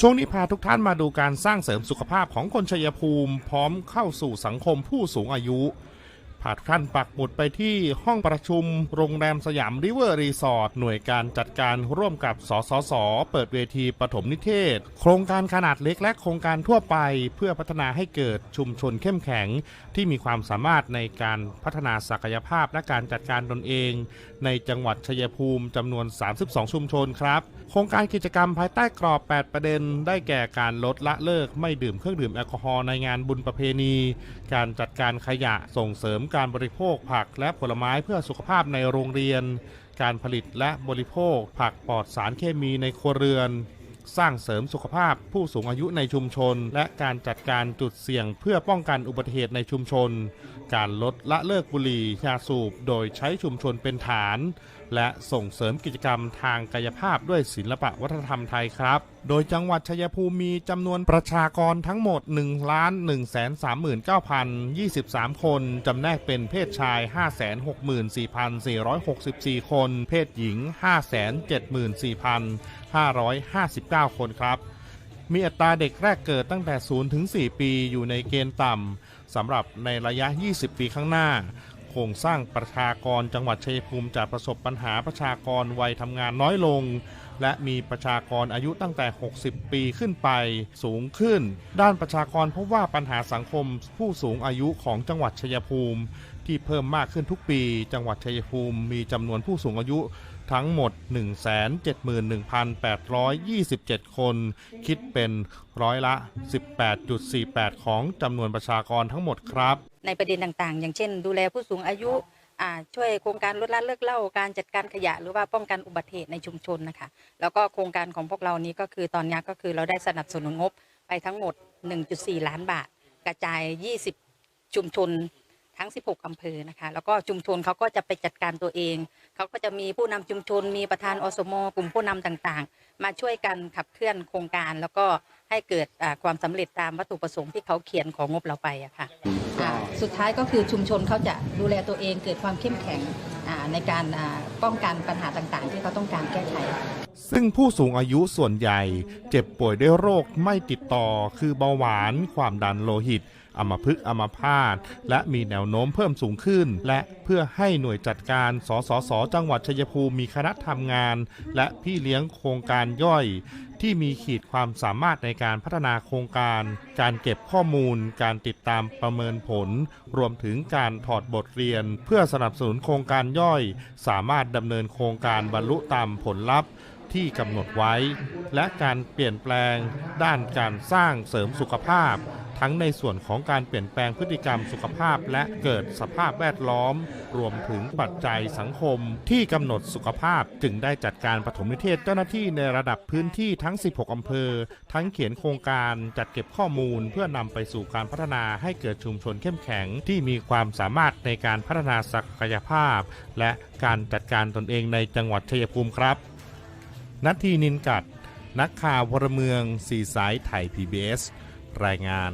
ช่วงนี้พาทุกท่านมาดูการสร้างเสริมสุขภาพของคนชัยภูมิ พร้อมเข้าสู่สังคมผู้สูงอายุ พาทุกท่านปักหมุดไปที่ห้องประชุมโรงแรมสยามริเวอร์รีสอร์ทหน่วยการจัดการร่วมกับสสส เปิดเวทีปฐมนิเทศ โครงการขนาดเล็กและโครงการทั่วไป เพื่อพัฒนาให้เกิดชุมชนเข้มแข็ง ที่มีความสามารถในการพัฒนาศักยภาพและการจัดการตนเอง ในจังหวัดชัยภูมิจำนวน 32 ชุมชนครับ โครงการกิจกรรมภายใต้กรอบ 8 ประเด็น ได้แก่การลดละเลิกไม่ดื่มเครื่องดื่มแอลกอฮอล์ในงานบุญประเพณี การจัดการขยะส่งเสริมการบริโภคผักและผลไม้เพื่อสุขภาพในโรงเรียน การผลิตและบริโภคผักปลอดสารเคมีในครัวเรือน สร้างเสริมสุขภาพผู้สูงอายุในชุมชน และการจัดการจุดเสี่ยงเพื่อป้องกันอุบัติเหตุในชุมชน การลดละเลิกบุหรี่ยาสูบโดยใช้ชุมชนเป็นฐาน และส่งเสริมกิจกรรมทางกายภาพด้วยศิลปะวัฒนธรรมไทยครับ โดยจังหวัดชัยภูมิมีจำนวนประชากรทั้งหมด 1 1 3 9 0 23 คน จำแนกเป็นเพศชาย 564,464 คน เพศหญิง 574,559 คนครับ มีอัตราเด็กแรกเกิดตั้งแต่ 0 ถึง 4 ปีอยู่ในเกณฑ์ต่ำสำหรับในระยะ 20 ปีข้างหน้าโครงสร้างประชากรจังหวัดชัยภูมิจะประสบปัญหาประชากรวัยทำงานน้อยลง และมีประชากรอายุตั้งแต่ 60 ปีขึ้นไปสูงขึ้น ด้านประชากรพบว่าปัญหาสังคมผู้สูงอายุของจังหวัดชัยภูมิ ที่เพิ่มมากขึ้นทุกปี จังหวัดชัยภูมิมีจำนวนผู้สูงอายุทั้งหมด 171,827 คน คิดเป็นร้อยละ 18.48 ของจำนวนประชากรทั้งหมดครับ ในประเด็นต่างๆ อย่างเช่น ดูแลผู้สูงอายุ ช่วยโครงการลดละเลิกเล้าการจัดการขยะ หรือว่าป้องกันอุบัติเหตุในชุมชนนะคะ แล้วก็โครงการของพวกเรานี้ก็คือตอนนี้ก็คือเราได้สนับสนุนงบไปทั้งหมด 1.4 ล้านบาท กระจาย 20 ชุมชนทั้ง 16 อำเภอนะคะ แล้วก็ชุมชนเขาก็จะไปจัดการตัวเอง เขาก็จะมีผู้นำชุมชน มีประธานอสมกลุ่มผู้นำต่างๆ มาช่วยกันขับเคลื่อนโครงการ แล้วก็ให้เกิดความสำเร็จตามวัตถุประสงค์ที่เขาเขียนของงบเราไปอะค่ะ อ่าสุดท้ายก็คือชุมชนเขาจะดูแลตัวเองเกิดความเข้มแข็งอ่าในการอ่าป้องกันปัญหาต่างๆ ที่เขาต้องการแก้ไข ซึ่งผู้สูงอายุส่วนใหญ่เจ็บป่วยด้วยโรคไม่ติดต่อ คือเบาหวาน ความดันโลหิตอัมพฤกษ์อัมพาตและมีแนวโน้มเพิ่มสูงขึ้น และเพื่อให้หน่วยจัดการ สสส จังหวัดชัยภูมิมีคณะทำงาน และพี่เลี้ยงโครงการย่อย ที่มีขีดความสามารถในการพัฒนาโครงการ การเก็บข้อมูล การติดตามประเมินผล รวมถึงการถอดบทเรียน เพื่อสนับสนุนโครงการย่อย สามารถดำเนินโครงการบรรลุตามผลลัพธ์ ที่กำหนดไว้ และการเปลี่ยนแปลง ด้านการสร้างเสริมสุขภาพ ทั้งในส่วนของการเปลี่ยนแปลงพฤติกรรมสุขภาพ และเกิดสภาพแวดล้อม รวมถึงปัจจัยสังคม ที่กำหนดสุขภาพ จึงได้จัดการปฐมนิเทศเจ้าหน้าที่ในระดับพื้นที่ทั้ง 16 อำเภอ ทั้งเขียนโครงการจัดเก็บข้อมูล เพื่อนำไปสู่การพัฒนาให้เกิดชุมชนเข้มแข็ง ที่มีความสามารถในการพัฒนาศักยภาพ และการจัดการตนเองในจังหวัดชัยภูมิครับ นัททีนินกัด นักข่าวพลเมืองสีสายไทย PBS รายงาน